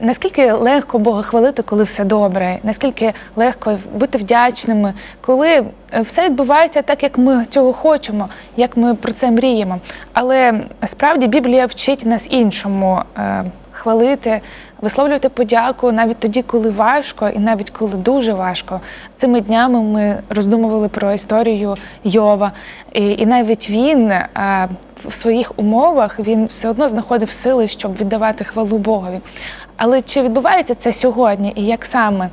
Наскільки легко Бога хвалити, коли все добре? Наскільки легко бути вдячними, коли е, все відбувається так, як ми цього хочемо, як ми про це мріємо. Але справді Біблія вчить нас іншому е, хвалити, висловлювати подяку навіть тоді, коли важко, і навіть коли дуже важко. Цими днями ми роздумували про історію Йова, і, і навіть він. е, в своїх умовах він все одно знаходив сили, щоб віддавати хвалу Богові. Але чи відбувається це сьогодні і як саме?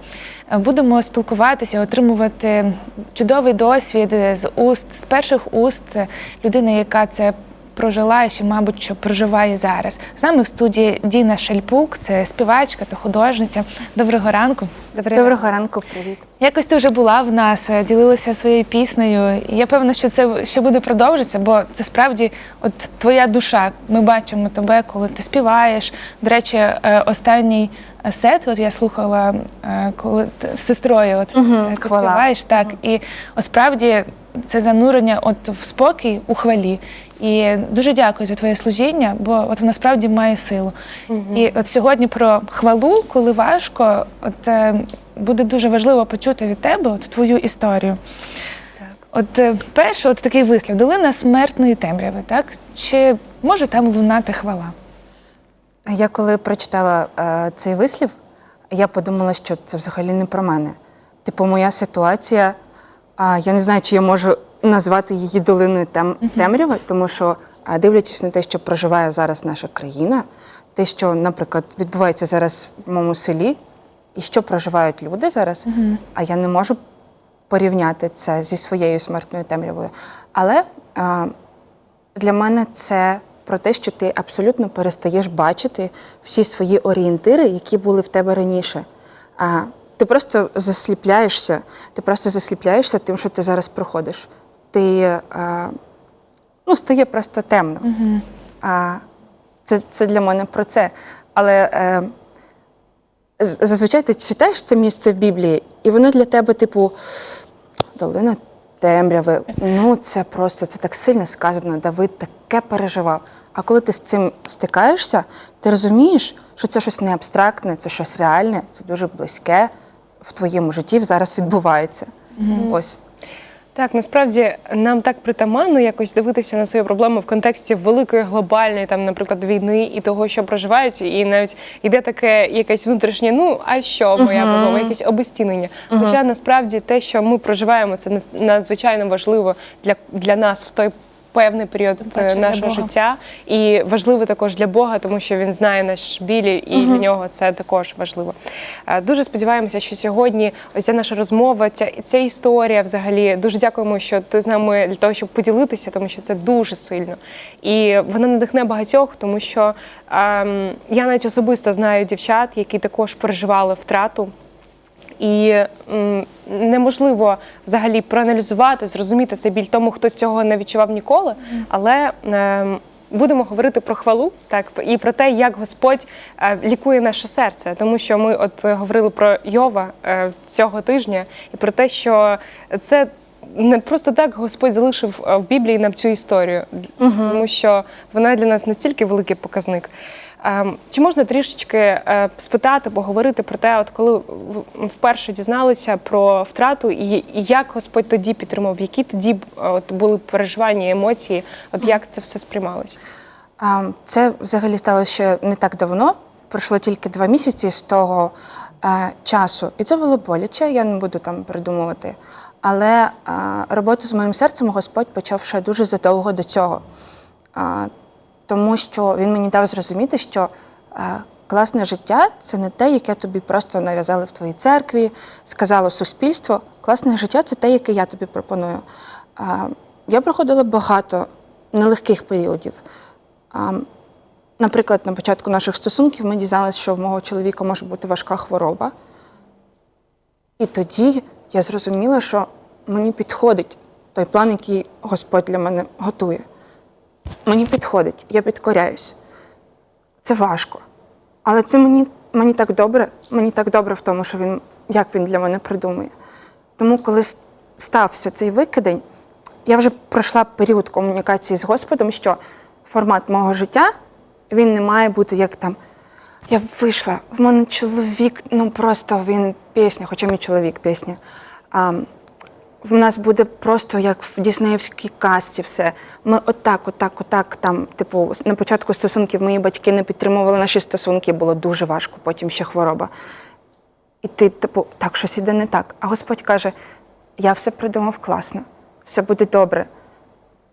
Будемо спілкуватися, отримувати чудовий досвід з уст, з перших уст людини, яка це прожила і ще, мабуть, що проживає зараз. З нами в студії Діна Шельпук, це співачка та художниця. Доброго ранку. Доброго ранку, привіт. Якось ти вже була в нас, е, ділилася своєю піснею. І я певна, що це ще буде продовжитися, бо це справді от твоя душа. Ми бачимо тебе, коли ти співаєш. До речі, е, останній сет, от я слухала, е, коли ти з сестрою от, е, ти хвала. співаєш, так. І справді це занурення от в спокій у хвалі. І дуже дякую за твоє служіння, бо от воно справді має силу. І от сьогодні про хвалу, коли важко, от е, буде дуже важливо почути від тебе от, твою історію. Так. От е, перше, от такий вислів, долина смертної темряви, так? Чи може там лунати хвала? Я коли прочитала е, цей вислів, я подумала, що це взагалі не про мене. Типу, моя ситуація, а, я не знаю, чи я можу назвати її долиною тем, темряви, тому що, дивлячись на те, що проживає зараз наша країна, те, що, наприклад, відбувається зараз в моєму селі, і що проживають люди зараз, а я не можу порівняти це зі своєю смертною темрявою. Але а, для мене це про те, що ти абсолютно перестаєш бачити всі свої орієнтири, які були в тебе раніше. А ти просто засліпляєшся, ти просто засліпляєшся тим, що ти зараз проходиш. Ти а, ну, стає просто темно. А, це, це для мене про це. Але е, зазвичай ти читаєш це місце в Біблії, і воно для тебе, типу, долина темряви. Ну, це просто це так сильно сказано. Давид таке переживав. А коли ти з цим стикаєшся, ти розумієш, що це щось не абстрактне, це щось реальне, це дуже близьке в твоєму житті зараз відбувається. Ось. Так, насправді нам так притаманно якось дивитися на свою проблему в контексті великої глобальної, там, наприклад, війни і того, що проживають, і навіть йде таке якесь внутрішнє, ну а що моя проблема, якесь обезцінення. Хоча насправді те, що ми проживаємо, це надзвичайно важливо для, для нас в той. Певний період е, Бачення нашого Бога. життя і важливо також для Бога, тому що він знає наш білі, і для нього це також важливо. Е, Дуже сподіваємося, що сьогодні ось ця наша розмова, ця, ця історія взагалі дуже дякуємо, що ти з нами для того, щоб поділитися, тому що це дуже сильно. І вона надихне багатьох, тому що ем, я навіть особисто знаю дівчат, які також переживали втрату. І неможливо взагалі проаналізувати, зрозуміти цей біль тому, хто цього не відчував ніколи. Але ем, будемо говорити про хвалу, так і про те, як Господь е, лікує наше серце. Тому що ми от е, говорили про Йова е, цього тижня, і про те, що це. Не просто так Господь залишив е, в Біблії нам цю історію, тому що вона для нас настільки великий показник. Ем, Чи можна трішечки е, спитати, поговорити про те, от коли вперше дізналися про втрату, і як Господь тоді підтримав, які тоді е, от були переживання, емоції, от як це все сприймалось? Це взагалі сталося ще не так давно. Пройшло тільки два місяці з того е, часу. І це було боляче, я не буду там придумувати. Але роботу з моїм серцем Господь почав ще дуже задовго до цього. Тому що він мені дав зрозуміти, що класне життя це не те, яке тобі просто нав'язали в твоїй церкві, сказало суспільство. Класне життя це те, яке я тобі пропоную. Я проходила багато нелегких періодів. Наприклад, на початку наших стосунків ми дізналися, що в мого чоловіка може бути важка хвороба. І тоді я зрозуміла, що мені підходить той план, який Господь для мене готує. Мені підходить, я підкоряюсь. Це важко. Але це мені, мені так добре, мені так добре в тому, що він, як він для мене придумує. Тому, коли стався цей викидень, я вже пройшла період комунікації з Господом, що формат мого життя він не має бути як там Я вийшла. В мене чоловік, ну просто він пісня, хоча мій чоловік пісня. В нас буде просто як в Діснеївській казці все. Ми отак, отак, отак. Там, типу, на початку стосунків мої батьки не підтримували наші стосунки, було дуже важко, потім ще хвороба. І ти, типу, так, щось іде не так. А Господь каже: я все придумав класно, все буде добре.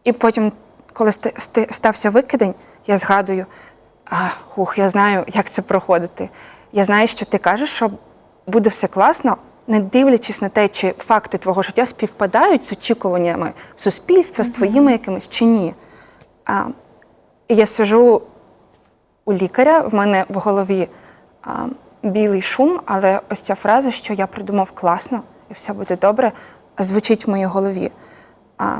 І потім, коли ста- ста- стався викидень, я згадую, а, хух, я знаю, як це проходити. Я знаю, що ти кажеш, що буде все класно, не дивлячись на те, чи факти твого життя співпадають з очікуваннями суспільства, з твоїми якимись чи ні. А, я сижу у лікаря, в мене в голові а, білий шум, але ось ця фраза, що я придумав класно і все буде добре, звучить в моїй голові. А,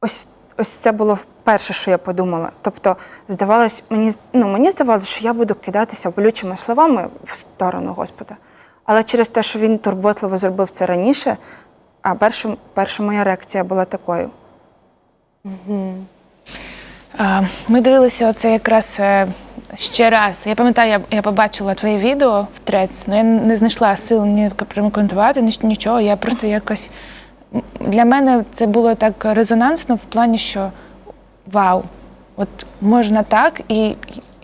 ось, ось це було перше, що я подумала. Тобто, здавалось, мені, ну, мені здавалося, що я буду кидатися болючими словами в сторону Господа. Але через те, що він турботливо зробив це раніше, а перша, перша моя реакція була такою. Ми дивилися оце якраз е, ще раз. Я пам'ятаю, я, побачила твоє відео в трец, але я не знайшла сил ні прокоментувати, нічого. Я просто якось для мене це було так резонансно в плані, що вау, от можна так, і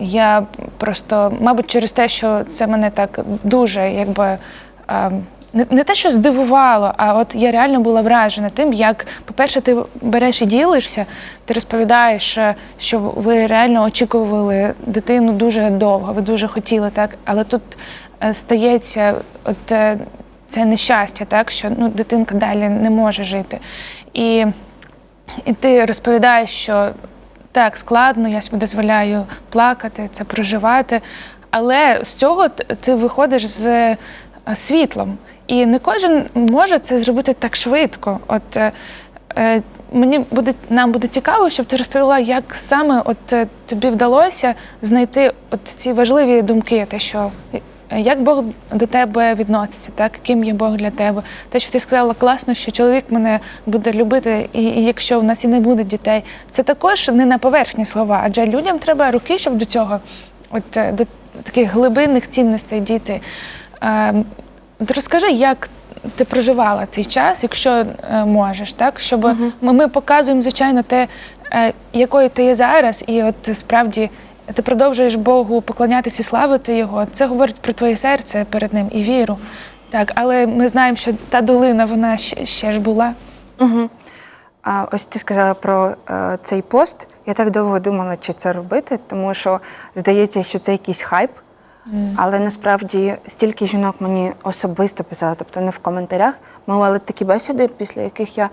я просто, мабуть, через те, що це мене так дуже якби. а, не, не те, що здивувало, а от я реально була вражена тим, як, по-перше, ти береш і ділишся, ти розповідаєш, е, що ви реально очікували дитину дуже довго, ви дуже хотіли, так, але тут е, стається от е, це нещастя, так, що ну, дитинка далі не може жити. І, і ти розповідаєш, що так, складно, я собі дозволяю плакати, це проживати. Але з цього ти виходиш з е, світлом. І не кожен може це зробити так швидко. От е, е, мені буде нам буде цікаво, щоб ти розповіла, як саме от е, тобі вдалося знайти от ці важливі думки, те, що як Бог до тебе відноситься, так ким є Бог для тебе. Те, що ти сказала класно, що чоловік мене буде любити, і, і якщо в нас і не буде дітей, це також не на поверхні слова, адже людям треба роки, щоб до цього, от е, до таких глибинних цінностей діти. Е, от розкажи, як ти проживала цей час, якщо е, можеш, так щоб ми, ми показуємо, звичайно, те, е, якою ти є зараз, і от справді ти продовжуєш Богу поклонятися і славити Його. Це говорить про твоє серце перед ним і віру. Так, але ми знаємо, що та долина вона ще, ще ж була. Угу. А ось ти сказала про е, цей пост. Я так довго думала, чи це робити, тому що здається, що це якийсь хайп. Але насправді стільки жінок мені особисто писали, тобто не в коментарях. Ми мали такі бесіди, після яких я,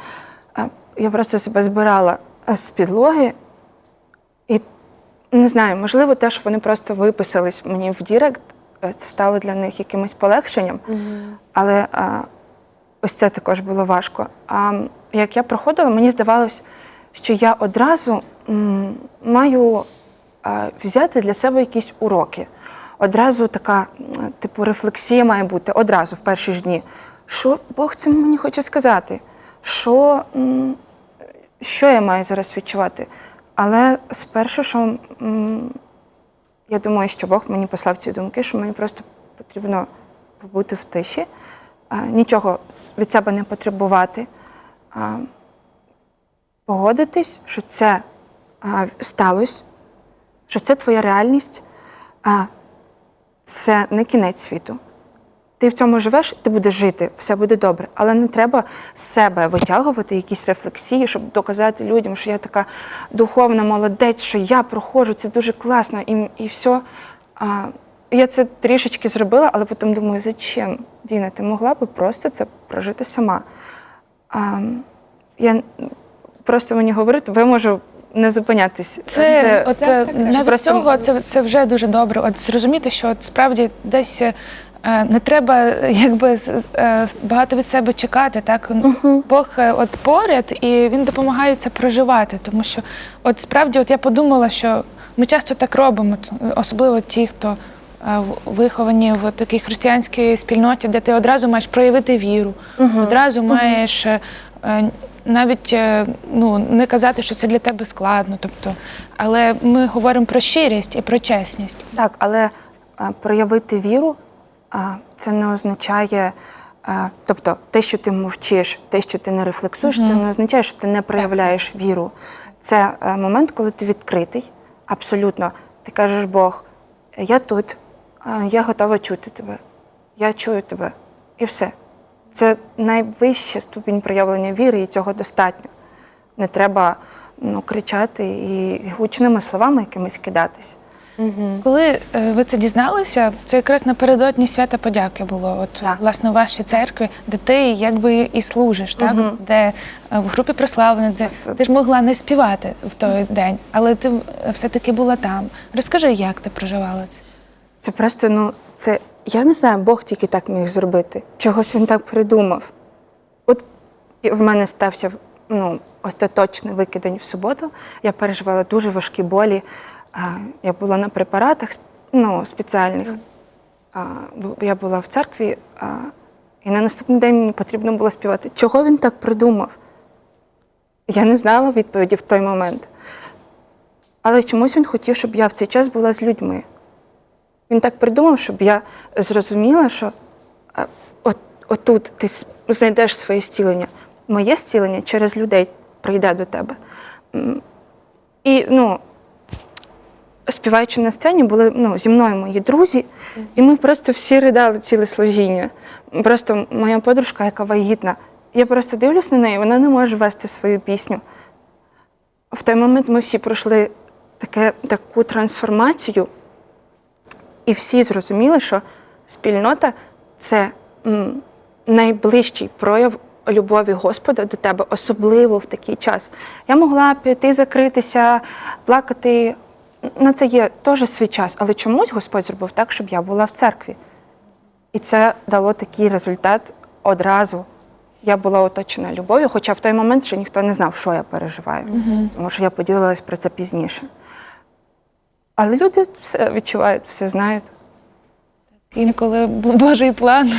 е, я просто себе збирала з підлоги. І не знаю, можливо, теж вони просто виписались мені в Дірект. е, Це стало для них якимось полегшенням. Але а, ось це також було важко. А як я проходила, мені здавалось, що я одразу м, маю а, взяти для себе якісь уроки. Одразу така, типу, рефлексія має бути одразу в перші ж дні. Що Бог цим мені хоче сказати? Що, м, що я маю зараз відчувати? Але спершу, що я думаю, що Бог мені послав ці думки, що мені просто потрібно побути в тиші, нічого від себе не потребувати, погодитись, що це сталося, що це твоя реальність, це не кінець світу. Ти в цьому живеш, ти будеш жити, все буде добре. Але не треба з себе витягувати якісь рефлексії, щоб доказати людям, що я така духовна молодець, що я проходжу, це дуже класно і, і все. А, я це трішечки зробила, але потім думаю, зачем, Діна, ти могла би просто це прожити сама. А, я просто мені говорити, бо я можу не зупинятись. Це, от е, Чи навіть просто- цього це, це вже дуже добре. От зрозуміти, що от справді десь е, не треба е, якби е, багато від себе чекати. Так Бог е, от поряд і він допомагає це проживати. Тому що, от справді, от я подумала, що ми часто так робимо, особливо ті, хто. е, Виховані в такій християнській спільноті, де ти одразу маєш проявити віру, одразу маєш е, е, навіть е, ну, не казати, що це для тебе складно. Тобто, але ми говоримо про щирість і про чесність. Так, але проявити віру це не означає, тобто те, що ти мовчиш, те, що ти не рефлексуєш, це не означає, що ти не проявляєш віру. Це е, момент, коли ти відкритий, абсолютно. Ти кажеш, Бог, я тут, я готова чути тебе, я чую тебе. І все. Це найвища ступінь проявлення віри, і цього достатньо. Не треба ну, кричати і гучними словами якимись кидатись. Коли е, ви це дізналися, це якраз напередодні свята подяки було. От Так. власне у вашій церкві, де ти якби і служиш, так де е, в групі прославлення, де Просто- ти ж могла не співати в той день, але ти е, все-таки була там. Розкажи, як ти проживала це? Це просто, ну, це я не знаю, Бог тільки так міг зробити. Чогось він так придумав. От і в мене стався ну, остаточний викидень в суботу. Я переживала дуже важкі болі. Я була на препаратах ну, спеціальних. Я була в церкві, і на наступний день мені потрібно було співати. Чого він так придумав? Я не знала відповіді в той момент. Але чомусь він хотів, щоб я в цей час була з людьми. Він так придумав, щоб я зрозуміла, що от, отут ти знайдеш своє зцілення. Моє зцілення через людей прийде до тебе. І ну, співаючи на сцені, були ну, зі мною мої друзі, і ми просто всі ридали ціле служіння. Просто моя подружка, яка вагітна, я просто дивлюсь на неї, вона не може вести свою пісню. В той момент ми всі пройшли таке, таку трансформацію. І всі зрозуміли, що спільнота це найближчий прояв любові Господа до тебе, особливо в такий час. Я могла піти закритися, плакати. На це є теж свій час, але чомусь Господь зробив так, щоб я була в церкві. І це дало такий результат одразу. Я була оточена любов'ю, хоча в той момент ще ніхто не знав, що я переживаю, тому що я поділилась про це пізніше. Але люди все відчувають, все знають. Інколи Божий план.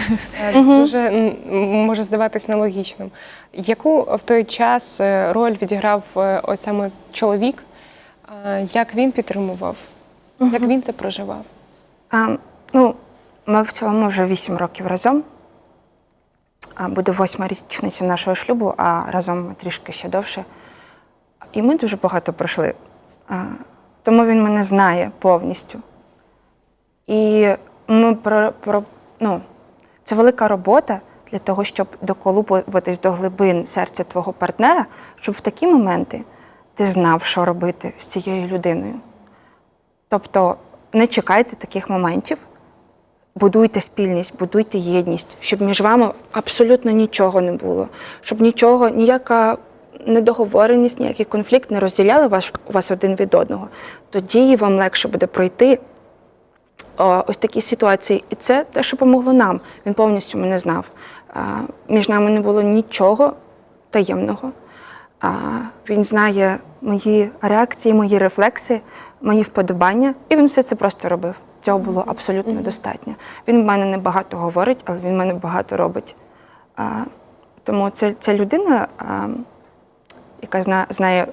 Е, Дуже може здаватись нелогічним. Яку в той час е, роль відіграв е, ось саме чоловік? Як він підтримував? Як він це проживав? А, ну, ми в цілому вже вісім років разом. А, буде восьма річниця нашого шлюбу, а разом трішки ще довше. І ми дуже багато пройшли. А, тому він мене знає повністю. І ми про, про, ну, це велика робота для того, щоб доколупуватись до глибин серця твого партнера, щоб в такі моменти ти знав, що робити з цією людиною. Тобто не чекайте таких моментів, будуйте спільність, будуйте єдність, щоб між вами абсолютно нічого не було, щоб нічого, ніяка недоговореність, ніякий конфлікт не розділяли ваш, вас один від одного. Тоді вам легше буде пройти ось такі ситуації. І це те, що помогло нам. Він повністю мене знав. Між нами не було нічого таємного. Він знає мої реакції, мої рефлекси, мої вподобання, і він все це просто робив. Цього було абсолютно достатньо. Він в мене не багато говорить, але він в мене багато робить. А, тому це, це людина, а, яка зна, знає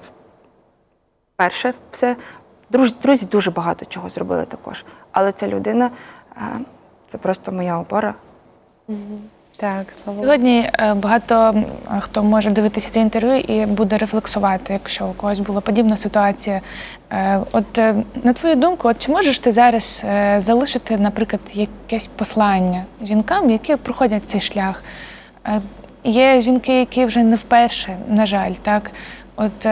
перше все. Друзі, друзі дуже багато чого зробили також. Але ця людина а, це просто моя опора. Так, слава Сьогодні е, багато хто може дивитися це інтерв'ю і буде рефлексувати, якщо у когось була подібна ситуація. Е, От е, на твою думку, от чи можеш ти зараз залишити, наприклад, якесь послання жінкам, які проходять цей шлях? Є жінки, які вже не вперше, на жаль, так. От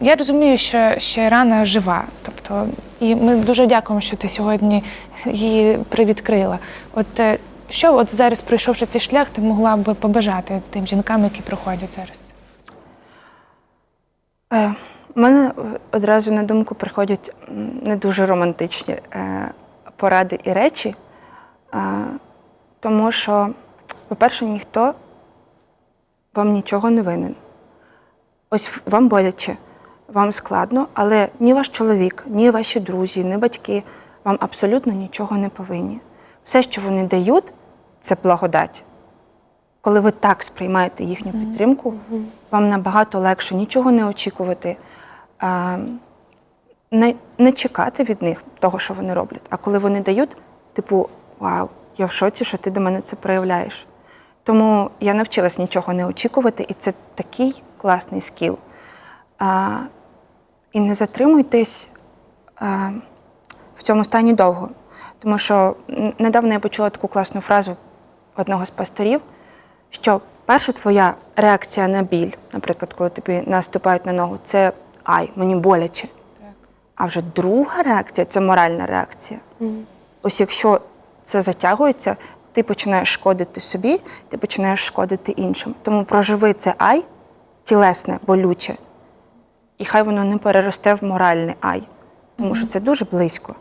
я розумію, що ще рана жива. Тобто, і ми дуже дякуємо, що ти сьогодні її привідкрила. От що от зараз, пройшовши цей шлях, ти могла би побажати тим жінкам, які проходять зараз? Е, У мене одразу на думку приходять не дуже романтичні е, поради і речі, е, тому що, по-перше, ніхто вам нічого не винен. Ось вам боляче, вам складно, але ні ваш чоловік, ні ваші друзі, ні батьки вам абсолютно нічого не повинні. Все, що вони дають, це благодать. Коли ви так сприймаєте їхню підтримку, вам набагато легше нічого не очікувати, не, не чекати від них того, що вони роблять. А коли вони дають, типу, вау, я в шоці, що ти до мене це проявляєш. Тому я навчилась нічого не очікувати, і це такий класний скіл. А, і не затримуйтесь а, в цьому стані довго. Тому що недавно я почула таку класну фразу одного з пасторів, що перша твоя реакція на біль, наприклад, коли тобі наступають на ногу, це ай, мені боляче. А вже друга реакція це моральна реакція. Ось якщо це затягується, ти починаєш шкодити собі, ти починаєш шкодити іншим. Тому проживи це ай, тілесне, болюче, і хай воно не переросте в моральне ай, тому що це дуже близько.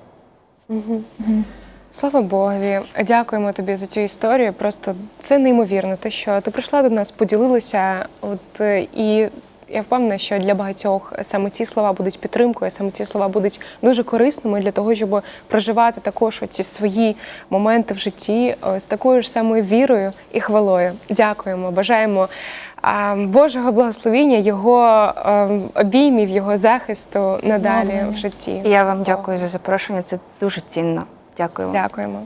Слава Богові, дякуємо тобі за цю історію. Просто це неймовірно. Те, що ти прийшла до нас, поділилася. От е, і я впевнена, що для багатьох саме ці слова будуть підтримкою, саме ці слова будуть дуже корисними для того, щоб проживати також ці свої моменти в житті е, з такою ж самою вірою і хвалою. Дякуємо, бажаємо. Божого благословіння, його е, обіймів, його захисту надалі в житті. І я вам дякую за запрошення. Це дуже цінно. Дякую вам. Дякуємо.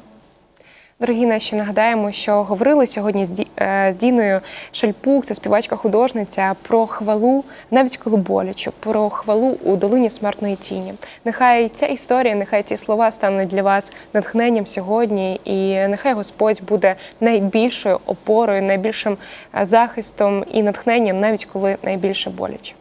Дорогі наші, нагадаємо, що говорили сьогодні з Ді- е, з Діною Шальпук, це співачка-художниця, про хвалу, навіть коли боляче, про хвалу у долині смертної тіні. Нехай ця історія, нехай ці слова стануть для вас натхненням сьогодні, і нехай Господь буде найбільшою опорою, найбільшим е, захистом і натхненням, навіть коли найбільше боляче.